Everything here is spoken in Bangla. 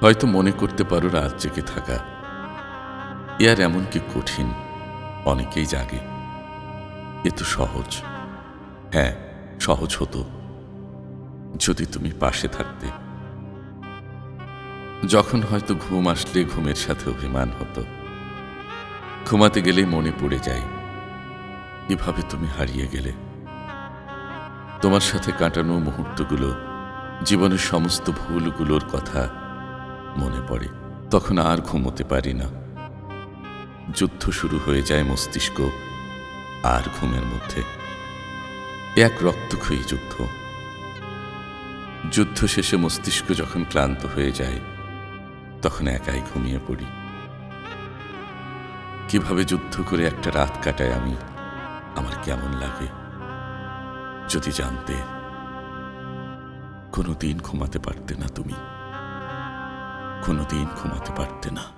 হয়তো মনে করতে পারো রাত জেগে থাকা। আর এমন কি কঠিন? অনেকেই জাগে। এ তো সহজ। হ্যাঁ সহজ হতো। যদি তুমি পাশে থাকতে। যখন হয়তো ঘুম আসলে ঘুমের সাথে অভিমান হতো। ঘুমাতে গেলেই মনে পড়ে যায়। এভাবে তুমি হারিয়ে গেলে। তোমার সাথে কাটানো মুহূর্তগুলো, জীবনের সমস্ত ভুলগুলোর কথা মনে পড়ে, তখন আর ঘুমোতে পারি না। যুদ্ধ শুরু হয়ে যায় মস্তিষ্ক আর ঘুমের মধ্যে। এক রক্তক্ষয়ী যুদ্ধ। যুদ্ধ শেষে মস্তিষ্ক যখন ক্লান্ত হয়ে যায়, তখন একাই ঘুমিয়ে পড়ি। কীভাবে যুদ্ধ করে একটা রাত কাটায় আমি, আমার কেমন লাগে? যদি জানতে কোনো দিন ঘুমাতে পারতে না তুমি। কোনোদিন ঘুমাতে পারতে না।